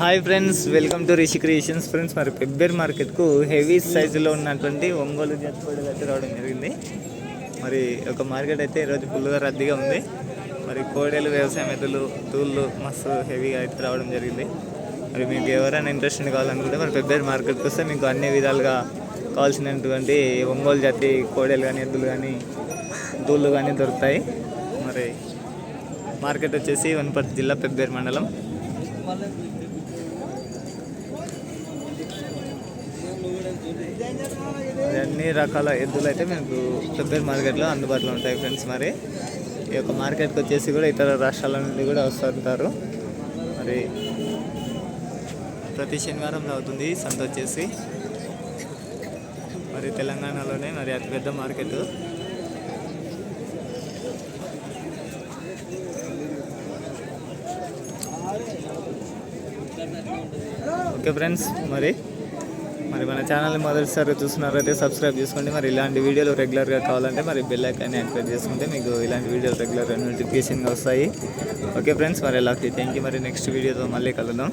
Hi friends welcome to Rishi creations friends మరి పెబ్బేర్ మార్కెట్కు heavy సైజులో ఉన్నటువంటి ఒంగోలు జాతి అయితే రావడం జరిగింది. మరి ఒక మార్కెట్ అయితే ఈరోజు ఫుల్గా రద్దీగా ఉంది. మరి కోడేలు వ్యవసాయం ఎద్దులు తూళ్ళు మస్తు హెవీగా అయితే రావడం జరిగింది. మరి మీకు ఎవరైనా ఇంట్రెస్ట్ కావాలనుకుంటే మరి పెబ్బేర్ మార్కెట్కి వస్తే మీకు అన్ని విధాలుగా కావాల్సినటువంటి ఒంగోలు జాతి కోడెలు కానీ ఎద్దులు కానీ తూళ్ళు కానీ దొరుకుతాయి. మరి మార్కెట్ వచ్చేసి వనపర్తి జిల్లా పెబ్బేరు మండలం. అన్ని రకాల ఎద్దులు అయితే మీకు పెద్ద మార్కెట్లో అందుబాటులో ఉంటాయి ఫ్రెండ్స్ మరి. ఈ యొక్క మార్కెట్కి వచ్చేసి కూడా ఇతర రాష్ట్రాల నుండి కూడా వస్తుంటారు. మరి ప్రతి శనివారం అవుతుంది సంత వచ్చేసి. మరి తెలంగాణలోనే మరి అతిపెద్ద మార్కెట్. ఓకే ఫ్రెండ్స్ మరి మరి మన ఛానల్ని మొదటిసారి చూస్తున్నారైతే సబ్స్క్రైబ్ చేసుకోండి. మరి ఇలాంటి వీడియోలు రెగ్యులర్గా కావాలంటే మరి బెల్ ఐకాన్ని యాక్టివేట్ చేసుకుంటే మీకు ఇలాంటి వీడియోలు రెగ్యులర్గా నోటిఫికేషన్గా వస్తాయి. ఓకే ఫ్రెండ్స్ మరి ఎలా థ్యాంక్ యూ మరి నెక్స్ట్ వీడియోతో మళ్ళీ కలుద్దాం.